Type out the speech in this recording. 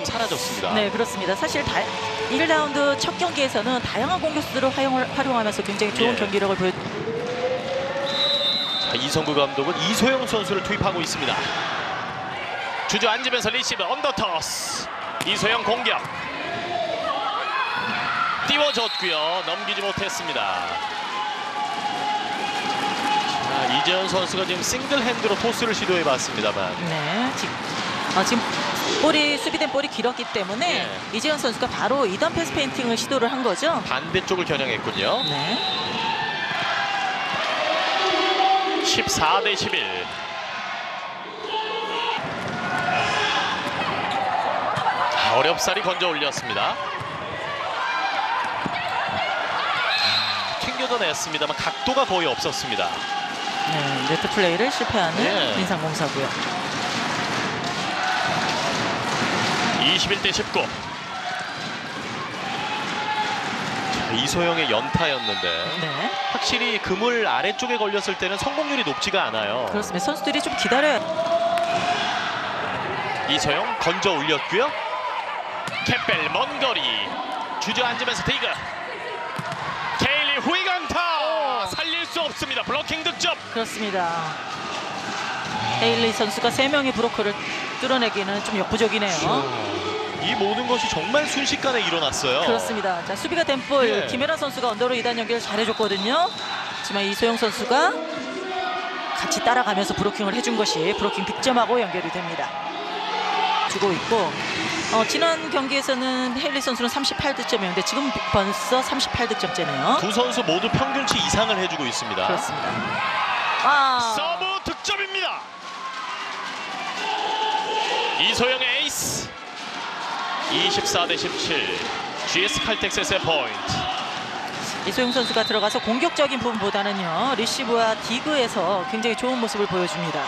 빠졌습니다. 네, 그렇습니다. 사실 다, 1라운드 첫 경기에서는 다양한 공격수들을 활용을, 활용하면서 굉장히 좋은 예. 경기력을 보여. 자, 이성구 감독은 이소영 선수를 투입하고 있습니다. 주저앉으면서 리시브 언더터스. 이소영 공격. 띄워줬고요. 넘기지 못했습니다. 자, 이재현 선수가 지금 싱글 핸드로 토스를 시도해봤습니다만 네, 지금, 어, 지금 볼이 수비된 볼이 길었기 때문에 예. 이재현 선수가 바로 이던 패스 페인팅을 시도를 한 거죠. 반대쪽을 겨냥했군요. 네, 14 대 11. 아, 어렵사리 건져 올렸습니다. 아, 튕겨져냈습니다만 각도가 거의 없었습니다. 네, 네트 플레이를 실패하는 예. 인상공사고요. 21대 19. 자, 이소영의 연타였는데 네, 확실히 그물 아래쪽에 걸렸을 때는 성공률이 높지가 않아요. 그렇습니다. 선수들이 좀 기다려야. 이소영 건져 올렸고요. 캡벨 먼 거리 주저앉으면서 디그 케일리 후이간타 살릴 수 없습니다. 블로킹 득점. 그렇습니다. 헤일리 선수가 세 명의 브로커를 뚫어내기는 좀 역부족이네요. 이 모든 것이 정말 순식간에 일어났어요. 그렇습니다. 자 수비가 된볼 예. 김혜란 선수가 언더로 2단 연결 잘해줬거든요. 하지만 이소영 선수가 같이 따라가면서 브로킹을 해준 것이 브로킹 득점하고 연결이 됩니다. 주고 있고 어, 지난 경기에서는 헤일리 선수는 38득점이었는데 지금 벌써 38득점째네요. 두 선수 모두 평균치 이상을 해주고 있습니다. 그렇습니다. 아, 서브 24대 17. GS 칼텍스의 포인트. 이소영 선수가 들어가서 공격적인 부분보다는요 리시브와 디그에서 굉장히 좋은 모습을 보여줍니다.